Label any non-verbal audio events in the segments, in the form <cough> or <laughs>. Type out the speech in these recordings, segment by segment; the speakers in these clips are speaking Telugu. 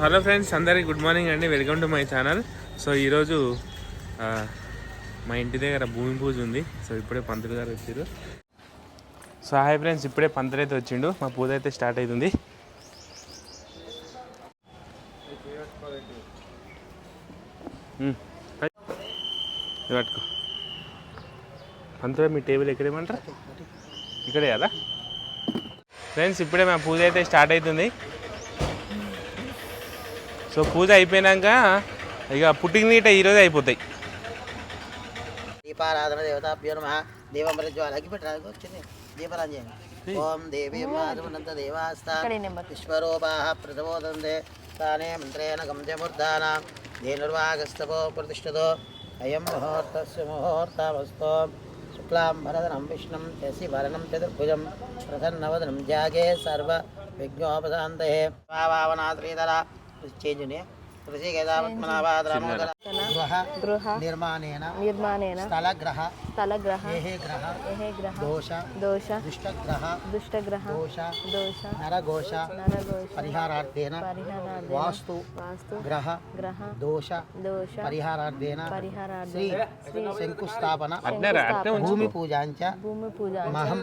హలో ఫ్రెండ్స్ అందరికి గుడ్ మార్నింగ్ అండి. Welcome to my channel. So ఈరోజు మా ఇంటి దగ్గర భూమి పూజ ఉంది. సో ఇప్పుడే పంతులు గారు వచ్చారు సో హాయ్ ఫ్రెండ్స్ ఇప్పుడే పంతులు అయితే వచ్చిండు. మా పూజ అయితే స్టార్ట్ అవుతుంది పట్టుకో. పంతులు మీ టేబుల్ ఎక్కడేమంటారు ఇక్కడే కదా? ఫ్రెండ్స్ ఇప్పుడే మా పూజ అయితే స్టార్ట్ అవుతుంది సో పూజ అయిపోయినాక ఇక పుట్టిన నీట ఈరోజు అయిపోతాయి. దీపారాధన దేవతాభ్యో నమ. దీపం ప్రజ్వాల అగ్గి పెట్టడానికి వచ్చింది. దీపారాధన చేయండి. ఓం దేవీ మాధవనంత దేవాస్థాన్ విశ్వరూపాः ప్రతిబోధంతే స్థానే మంత్రేణ ధేనుర్వాగస్తవో ప్రతిష్ఠతో అయం ముహూర్తస్య ముహూర్తమస్తో శుక్లాం భరదనం విష్ణుం శశి వరణం చతుర్భుజం. ప్రసన్నవదనం జాగే సర్వ విఘ్నోపశాంతే చేంజ్ चेंज होने निर्माणेन निर्माणेन स्थलग्रह स्थलग्रह एहे ग्रह ग्रह दोष दोष दोष दोष परिहारार्थेन परिहारार्थेन वास्तु वास्तु ग्रह ग्रह दोष दोष परिहारार्थेन परिहारार्थेन श्री भूमि भूमि पूजा नमः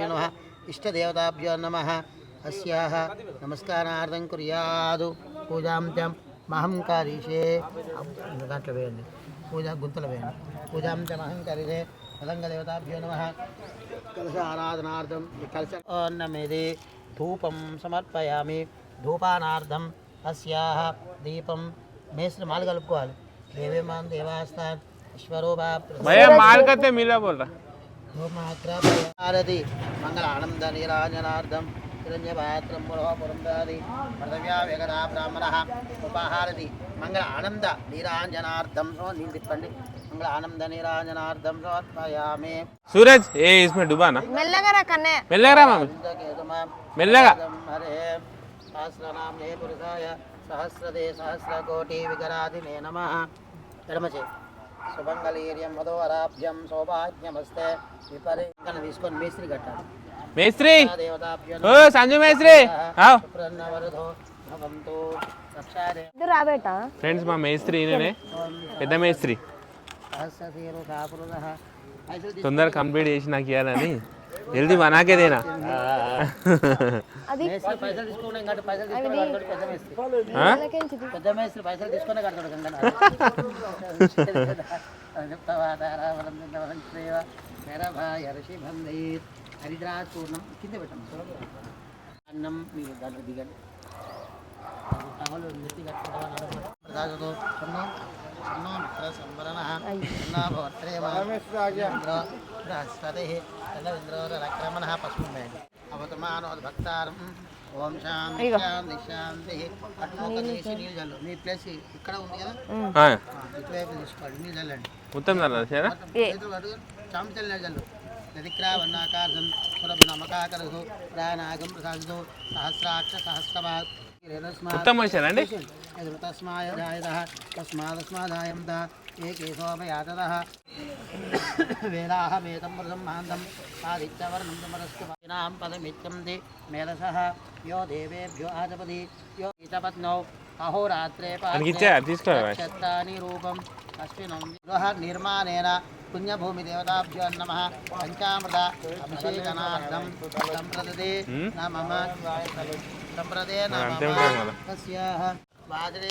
नमः इष्टदेवताभ्यो नमः అస్యాహ నమస్కారార్థం కుర్యాదు పూజాం చ మహం కరిషే దాంట్లో వేయండి పూజ గుంతలు వేయండి పూజాం చ మహం కరిషే పదంగదేవతాభ్యో నమ కలశ ఆరాధనార్థం కలశ అన్నమిది ధూపం సమర్పయామి ధూపానార్థం అస్యాహ దీపం మేస్త్రి మాలు కలుపుకోవాలి దేవేమాన్ దేవాస్థాన్ మాల్కతే మీలా బోల్ హారతి మంగళ ఆనంద నీరాజనార్థం హిరణ్యపాత్రం పురోపురం దాది పృథవ్యా వేగదా బ్రాహ్మణ ఉపాహారతి. మంగళ ఆనంద నీరాజనార్థం సో నీళ్ళు తిప్పండి. మంగళ ఆనంద నీరాజనార్థం సమర్పయామి సూరజ్ ఏ ఇస్మే డుబా నా మెల్లగా రా కన్నే. మెల్లగా రా మామి మెల్లగా. హరే. సహస్రనామే పురుషాయ. సహస్రదే సహస్రకోటి వికరాదినే నమ. ఎడమచే. శుభంగళీర్యం మధోవరాభ్యం సౌభాగ్యమస్తే. విపరీతం తీసుకొని మేస్త్రి కట్టాలి. మేస్త్రి! ఓ సంజు మేస్త్రి! రాబేట? ఫ్రెండ్స్ మా మేస్త్రి ఈయననే. పెద్ద మేస్త్రి. తొందర కంప్లీట్ చేసి నాకు ఇవ్వాలని జల్దీ మనాకేదేనా అది మేస్త్రి <laughs> హరిద్రాజ్ పూర్ణం కింద పెట్టండి అన్నం మీరు దాంట్లో దిగండి. టవలు నెత్తి కట్టుకోవాలి ప్రసాదతో సున్నం సున్నం మిత్ర సంవరణ సున్నాభవత్రేమేంద్ర బృహస్పతి చంద్రవింద్రోరక్రమణ పశుమేండి అవతమానో భక్తారం ఓం శాంతి ఇదిగో. శాంతి శాంతి. అట్లా తీసి నీళ్ళు చల్లు మీ ప్లేస్ ఇక్కడ ఉంది కదా? ఇటువైపు తీసుకోండి నీళ్ళు చల్లండి మొత్తం. చేతులు నీళ్ళు చల్లు నదిక్రావన్నాకార్థం సురభినమకాకరసు ప్రాణాగం ప్రసాదితో సహస్రాక్ష సహస్రభాత్ మొత్తం వచ్చారండి తస్మాయ తస్మాదస్మాదాయం ద వేదాహమేతం ఆదిత్యవర్ణం మేధసః. యో దేవేభ్యో యో అహోరాత్రే రూపం. అశ్వినం గృహ నిర్మాణేన పుణ్యభూమి దేవతాభ్యో నమ పంచామృత అభిషేకనార్థం సంప్రదతే హ్మ్? నమః సంప్రదే అంతే ఉంటుంది మళ్ళా. తస్యాహ వాజరే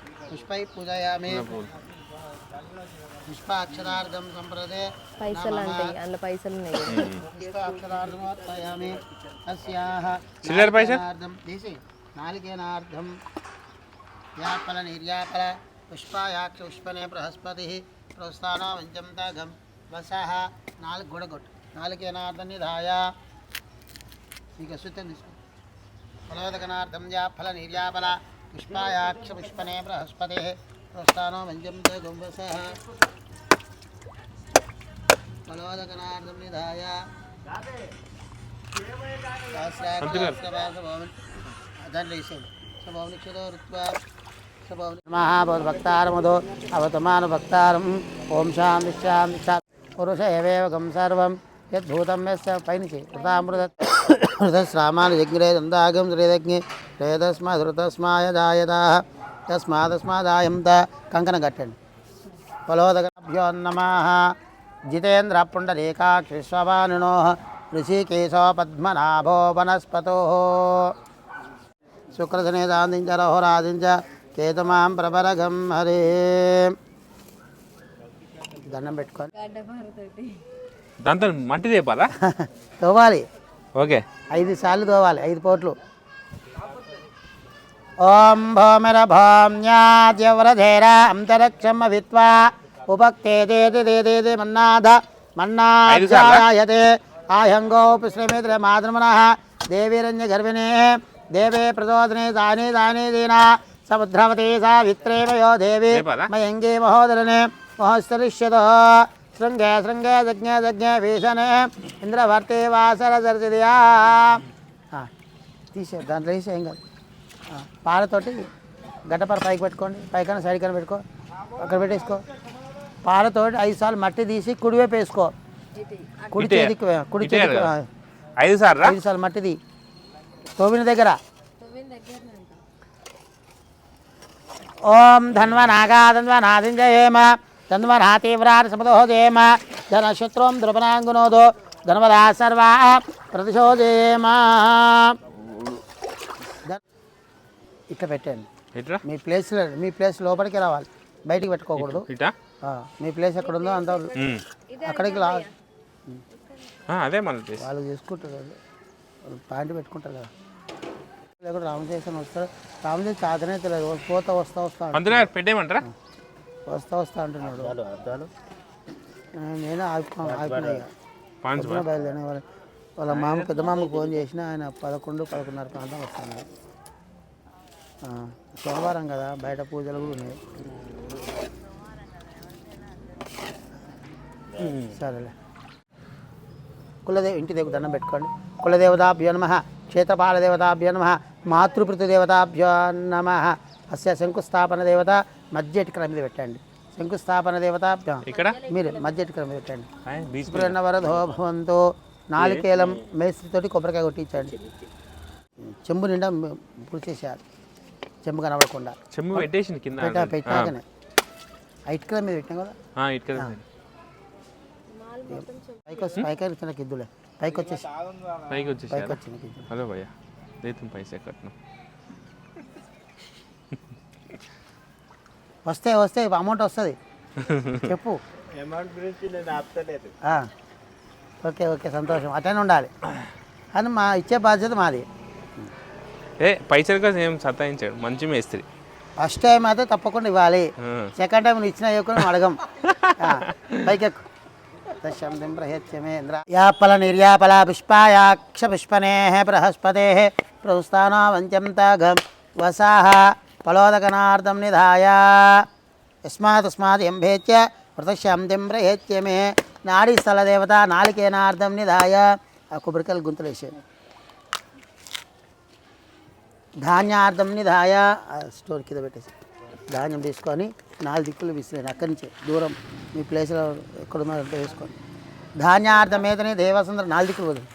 పుష్పై పూజయామి పుష్పై పుష్పాక్షరార్థం సంప్రదే పైసలు అంటాయి అందులో పైసలు ఉన్నాయి. పుష్పాక్షరార్థమర్పయామి అస్యాహ చిల్లర పైసలు? తీసి. నాలికేనార్థం యాపల నిర్యాపల పుష్పాయాక్ష పుష్పనే బృహస్పతి ప్రోత్సాహన వంచం తాగం వసహ. నాలుగు గుడగొట్టు. నాలుకేనార్థం నిధాయ. మీకు అశుద్ధం తీసుకో ఫలోదకనార్థం యా ఫల నిర్యాపల పుష్పాయాక్ష పుష్పనే బృహస్పతే ప్రస్థానో మంజం తే గుంబస ఫలోదకనార్థం నిధాయ దాంట్లో వేసేయండి సభవని క్షదో రుత్వా మహాభక్తారముదో అవతమాను భక్తారం ఓం శాంతి శాంతి శాంతి పురుష ఏవేవగం సర్వం యద్భూతం యస్య శ్రీదజ్ఞే శ్రేతస్మా ధృతస్మాయ జాయత తస్మాదస్మాదాయం త కంకణ కట్టండి. ఫలోదకభ్యో నమ. జితేంద్ర పుండరీకాక్షిశ్వభానునో ఋషికేశో పద్మనాభో వనస్పతో. శుక్రశనేదాందించ రహోరాదించ కేతమాం ప్రబరగం హరే. దండం పెట్టుకొని దాంతో మట్టి తేపాలా? <laughs> తోవాలి. ఓకే. ఐదు సార్లు తోవాలి ఐదు పోట్లు. విత్వా ఉపక్తేదేది దేదేది మన్నాథ మన్నాధ్యాయతే ఆహంగోపి శ్రీమిత్ర మాతృమన దేవీరంజ గర్భిణే దేవే ప్రచోదనే దాని దాని దీనా సముద్రవతి సావిత్రేవ యో దేవి రేపాలా? మయంగే మహోదరనే మహోస్తరిష్యతో శృంగే శృంగే దజ్ఞే దజ్ఞే భీషణే ఇంద్రవర్తే వాసర దర్శియా తీసే దాంట్లో వేసే ఏం కాదు పాలతోటి గడ్డపర పైకి పెట్టుకోండి. పైకన్నా సైడ్ కన్నా పెట్టుకో. అక్కడ పెట్టేసుకో. పాలతోటి ఐదు సార్లు మట్టి తీసి కుడివైపు వేసుకో. కుడి? చేతికి కుడి చేతికి ఐదు సార్లు? ఐదు సార్లు మట్టిది తోవిన దగ్గర. ఓం ధన్వనాగా ధన్వనాదింజయేమ ధన్వనా తీవ్రార్ సమదోజేమ ధనశత్రుం ద్రుపనాంగునోదో ధన్వదా సర్వా ప్రతిశోజేమ ధన్- ఇట్లా పెట్టండి ఇట్లా మీ ప్లేస్లో మీ ప్లేస్ లోపలికి రావాలి. బయటికి పెట్టుకోకూడదు. ఇటా ఆ, మీ ప్లేస్ ఎక్కడ ఉందో అంత. అక్కడికి లా ఆ, అదే వాళ్ళు చూసుకుంటారు కదా. వాళ్ళు ప్యాంటు పెట్టుకుంటారు కదా. రామచేసిన వస్తారు. రామచేసి చాతనే తెలియదు. ఓ పోతా వస్తా వస్తా. పంతులు గారు పెట్టేయమంటారా? వస్తా వస్తా అంటున్నాడు. నేను ఇక పొద్దున బయలుదేరిన. వాళ్ళ వాళ్ళ మామ పెద్ద మామకు ఫోన్ చేసిన ఆయన పదకొండు పదకొండున్నర ప్రాంతం వస్తున్నాడు ఆ, సోమవారం కదా బయట పూజలు కూడా ఉన్నాయి. సరేలే. కులదేవ ఇంటి దగ్గర దండం పెట్టుకోండి. కులదేవతాభ్యో నమ క్షేత్రపాలదేవతాభ్యో నమ మాతృపృతదేవతాభ్యో నమ అస్య శంకుస్థాపన దేవత మధ్య ఇటుకల మీద పెట్టండి. శంకుస్థాపన దేవతాభ్యో ఇక్కడ? మీరు మధ్య ఇటుకల మీద పెట్టండి. శుభ్రన్న వరదో భవంతో నాలుకేలం మేస్త్రితోటి కొబ్బరికాయ కొట్టించండి. చెంబు నిండా పూర్తి చేసేయాలి చెంబు కనబడకుండా. చెమ్ము పెట్టేసింది కింద పెట్టా పెట్టాకనే ఇటుకల మీద పెట్టాం కదా? పైకి వచ్చి పైకి వచ్చిన కిద్దులే పైకి వచ్చేసి. పైకి పైకి వచ్చేసారా వచ్చిన కిద్దులు హలో భయ్యా దేతం పైసా కట్నం. వస్తే వస్తే అమౌంట్ వస్తుంది. చెప్పు. ఆ. ఓకే ఓకే సంతోషం. అటనే ఉండాలి. అని మా ఇచ్చే బాధ్యత మాది. ఏ పైసలు కోసం ఏం సతాయించాడు? మంచి మేస్త్రి. ఫస్ట్ టైం అయితే తప్పకుండా ఇవ్వాలి. సెకండ్ టైం ఇచ్చిన ఇవ్వకుండా అడగం. ప్రహ్యత్యమే ఇంద్ర. యాపల నిర్యాపల పుష్పాయాక్ష పుష్పనే బృహస్పతే ప్రస్థానా వంచం తగం వసాహ ఫలోదకనార్థం నిధాయ. యస్మాత్ తస్మాత్ వృతశాంతిం ప్రహేత్యమే నాడీ స్థల దేవత నాలికేనార్థం నిధాయ. ఆ కొబ్బరికాయలు గుంతలు వేసేయండి ధాన్యార్థం నిధాయ. స్టోర్ కింద పెట్టేసి ధాన్యం తీసుకొని నాలుగు దిక్కులు విసిరేయండి అక్కడి నుంచి దూరం మీ ప్లేస్లో ఎక్కడున్నా అంటే వేసుకోండి ధాన్యార్థం ఏదని దేవసందరం నాలుగు దిక్కులు వదిలి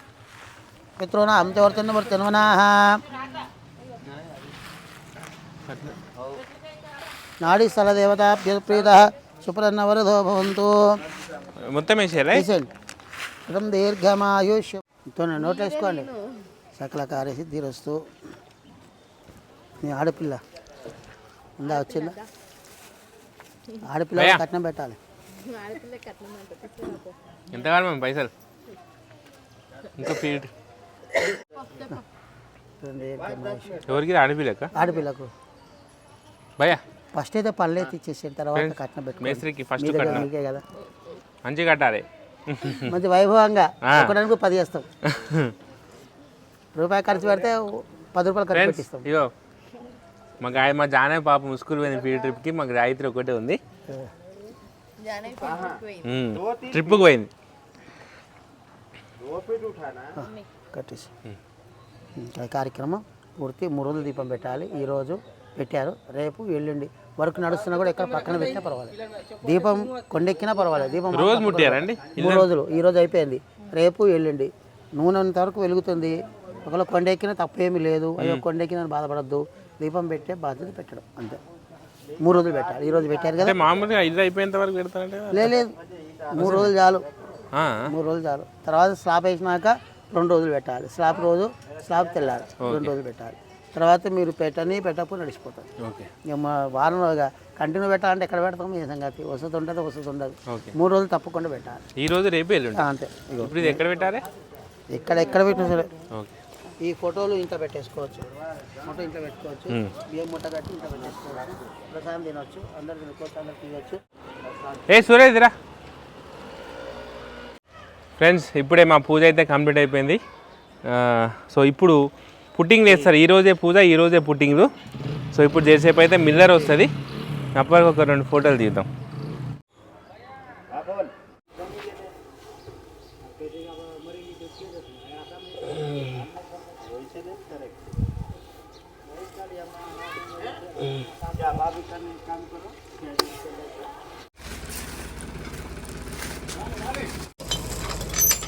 పితృనా అంతవర్తన తినవనా? నాడీ స్థల దేవత ప్రీత సుప్రన్నవరదో భవంతు. మొత్తం వేసేయాలా? దీర్ఘమాయుష్ నోట్ వేసుకోండి సకల కార్యసిద్ధిరస్తు. మీ ఆడపిల్ల ఉందా? వచ్చిందా? ఆడపిల్ల. కట్నం పెట్టాలి. ఎంత కావాలి మేము పైసలు? ఇంకా పీరియడ్ దీర్ఘమాయుష్. ఎవరికి? ఆడపిల్లక? ఆడపిల్లకు. భయ్యా. ఫస్ట్ అయితే పళ్ళు అయితే ఇచ్చేసిన తర్వాత కట్నం పెట్టుకోండి. మేస్త్రికి ఫస్ట్ కట్నం మీకే కదా. మంచిగా కట్టాలి. మంచి వైభవంగా. ఒకడానికి పది చేస్తాం. <laughs> రూపాయి ఖర్చు పెడితే పది రూపాయలు ఖర్చు పెట్టిస్తాం. ఇగో మా గాయ మా జానే పాప స్కూల్ పోయింది ఫీల్డ్ ట్రిప్కి మాకు గాయత్రి ఒకటే ఉంది. ఉమ్, ట్రిప్కి పోయింది. కట్టేసి. కార్యక్రమం పూర్తి మూడు రోజులు దీపం పెట్టాలి. ఈరోజు పెట్టారు. రేపు ఎల్లుండి వర్క్ నడుస్తున్నా కూడా ఎక్కడ పక్కన పెట్టినా పర్వాలేదు. దీపం కొండెక్కినా పర్వాలేదు. దీపం రోజు ముట్టారండి మూడు రోజులు. ఈ రోజు అయిపోయింది. రేపు ఎల్లుండి. నూనె ఉన్నంత వరకు వెలుగుతుంది. ఒకవేళ కొండెక్కినా తప్పేమీ లేదు. అయ్యో కొండెక్కిన బాధపడద్దు. దీపం పెట్టే బాధ్యత పెట్టడం అంతే. మూడు రోజులు పెట్టాలి. ఈ రోజు పెట్టారు కదా? మామూలుగా ఇది అయిపోయేంత వరకు పెడతారంటే లేదు మూడు రోజులు చాలు. మూడు రోజులు చాలు. తర్వాత స్లాబ్ వేసినాక రెండు రోజులు పెట్టాలి. స్లాబ్ రోజు స్లాబ్ తెల్లాలి రెండు రోజులు పెట్టాలి. తర్వాత మీరు పెట్టని పెట్టకపోతే నడిచిపోతుంది ఓకే. ఇక మా వారంలో కంటిన్యూ పెట్టాలంటే ఎక్కడ పెడతాం? ఈ సంగతి? వసతి ఉంటుంది వసతి ఉండదు. మూడు రోజులు తప్పకుండా పెట్టాలి. ఈ రోజు రేపు అంతే. ఎక్కడ పెట్టారే? ఎక్కడ ఎక్కడ పెట్టినా సరే. ఓకే. ఈ ఫోటోలు ఇంట్లో పెట్టేసుకోవచ్చు. ఫోటో ఇంట్లో పెట్టుకోవచ్చు. బియ్యం ముట్ట కట్టి ఇంట్లో పెట్టేసుకోవచ్చు. ప్రసాదం తినవచ్చు అందరు తినుకోవచ్చు అందరు తీయవచ్చు ఏ సురేష్ రా. ఫ్రెండ్స్ ఇప్పుడే మా పూజ అయితే కంప్లీట్ అయిపోయింది. సో ఇప్పుడు పుట్టింగ్ చేస్తారు ఈ రోజే పూజ ఈ రోజే పుట్టింగ్లు సో ఇప్పుడు చేసేపు అయితే మిల్లర్ వస్తుంది. అప్పటికి ఒక రెండు ఫోటోలు తీద్దాం.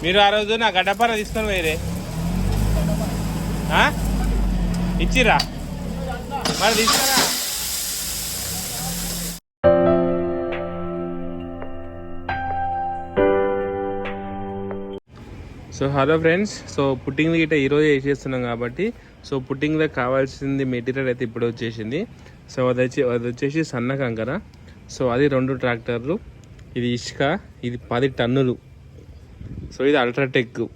మీరు ఆ రోజు నా గడ్డపార తీసుకొని పోయిరే ఇచ్చిరా మరి తీసుకురా. So hello friends so footing గిట్ట ఈరోజు వేసేస్తున్నాం కాబట్టి సో పుట్టింగ్లో కావాల్సింది మెటీరియల్ అయితే ఇప్పుడు వచ్చేసింది. సో అది వచ్చి అది వచ్చేసి సన్న కంకర. సో అది రెండు ట్రాక్టర్లు. ఇది ఇసుక ఇది పది టన్నులు. సో ఇది అల్ట్రాటెక్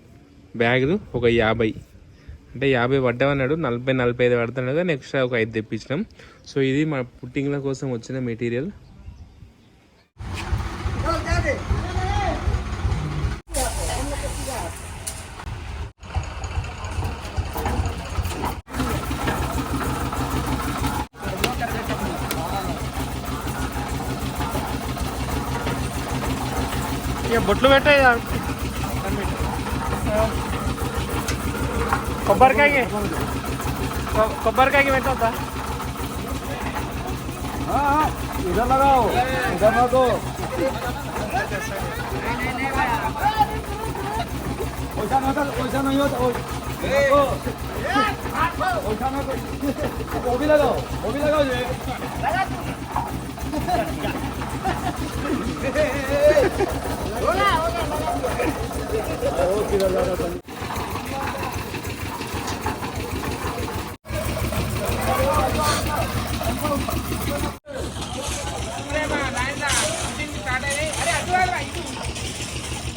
బ్యాగులు ఒక యాభై. అంటే యాభై పడ్డామన్నాడు నలభై నలభై ఐదు పడుతున్నాడు కానీ ఎక్స్ట్రా ఒక ఐదు తెప్పించినాం. సో ఇది మన పుట్టింగ్ల కోసం వచ్చిన మెటీరియల్. బొట్లు పెట్టాయి కొబ్బరికాయకి కొ- కొబ్బరికాయకి పెట్టొద్దా इधर लगाओ इधर ना दो वैसा ना कर वैसा नहीं होता ओ- ओ- वैसा ना कर वो भी लगाओ वो भी लगाओ जी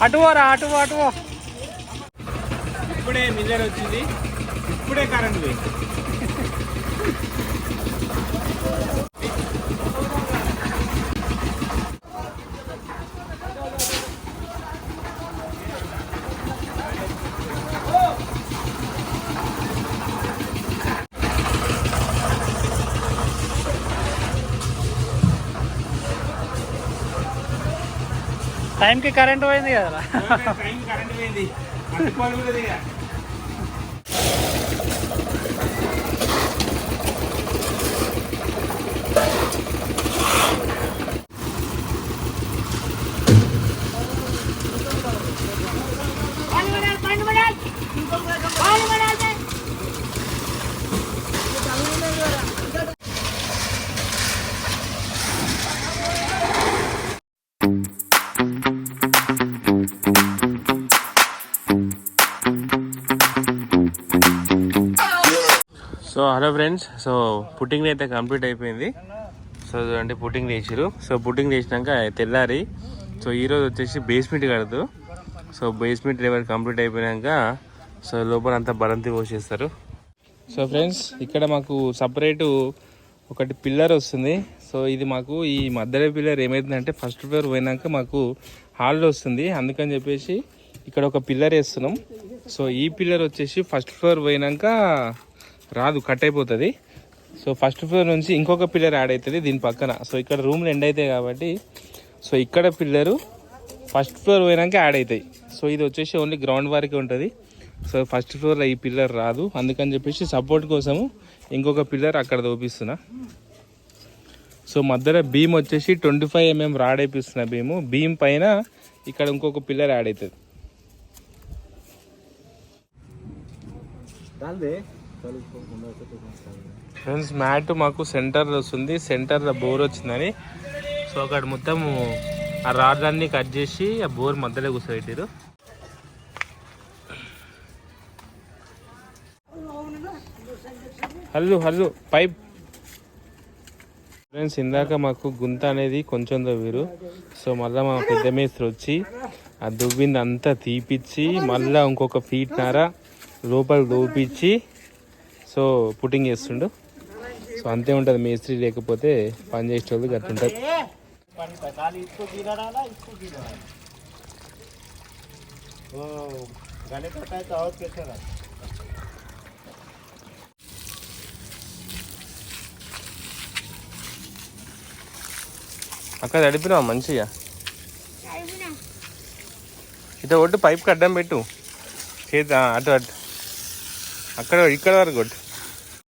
అటువోరా అటువో అటువో ఇప్పుడే మిల్లర్ వచ్చింది. ఇప్పుడే కరెంట్ పోయింది. టైంకి కరెంట్ పోయింది కదా so hello friends so footing అయితే కంప్లీట్ అయిపోయింది. సో అంటే పుట్టింగ్ చేసిరు సో పుట్టింగ్ చేసినాక తెల్లారి. సో ఈరోజు వచ్చేసి బేస్మెంట్ కడదు. సో బేస్మెంట్ లెవెల్ కంప్లీట్ అయిపోయాక సో లోపల అంతా బలంతి పోసేస్తారు. సో ఫ్రెండ్స్ ఇక్కడ మాకు సపరేటు ఒకటి పిల్లర్ వస్తుంది. సో ఇది మాకు ఈ మధ్యలో పిల్లర్ ఏమైతుందంటే ఫస్ట్ ఫ్లోర్ పోయినాక మాకు హాల్లో వస్తుంది. అందుకని చెప్పేసి ఇక్కడ ఒక పిల్లర్ వేస్తున్నాం. సో ఈ పిల్లర్ వచ్చేసి ఫస్ట్ ఫ్లోర్ పోయినాక రాదు కట్ అయిపోతుంది. సో ఫస్ట్ ఫ్లోర్ నుంచి ఇంకొక పిల్లర్ యాడ్ అవుతుంది దీని పక్కన. సో ఇక్కడ రూమ్లు ఎండ్ అవుతాయి కాబట్టి సో ఇక్కడ పిల్లరు ఫస్ట్ ఫ్లోర్ పోయినాక యాడ్ అవుతాయి సో ఇది వచ్చేసి ఓన్లీ గ్రౌండ్ వరకే ఉంటుంది. సో ఫస్ట్ ఫ్లోర్లో ఈ పిల్లర్ రాదు. అందుకని చెప్పేసి సపోర్ట్ కోసము ఇంకొక పిల్లర్ అక్కడ చూపిస్తున్నా సో మధ్యలో భీమ్ వచ్చేసి ట్వంటీ ఫైవ్ ఎంఎం రాడ్ వేపిస్తున్న భీము భీమ్ పైన ఇక్కడ ఇంకొక పిల్లర్ యాడ్ అవుతుంది ఫ్రెండ్స్ మ్యాట్ మాకు సెంటర్ వస్తుంది. సెంటర్ బోర్ వచ్చిందని. సో అక్కడ మొత్తం ఆ రాడ్లన్నీ కట్ చేసి ఆ బోర్ మధ్యలో కూర్చోబెట్టారు హల్లు హల్లు పైప్ ఫ్రెండ్స్ ఇందాక మాకు గుంత అనేది కొంచెం తవ్విరు సో మళ్ళీ మా పెద్ద మేస్త్రి వచ్చి ఆ దువ్వింది అంతా తీపిచ్చి మళ్ళీ ఇంకొక ఫీట్ నార లోపల దోపిచ్చి సో పుట్టింగ్ చేస్తుండు. సో అంతే ఉంటుంది మేస్త్రి లేకపోతే పని చేసేటోళ్ళు గట్టు ఉంటుంది అక్కడ తడిపినావా మంచిగా? ఇటు ఒట్టు పైప్ కడ్డం పెట్టు. చేతి అటు అటు. అక్కడ ఇక్కడ వరకు కొట్టు.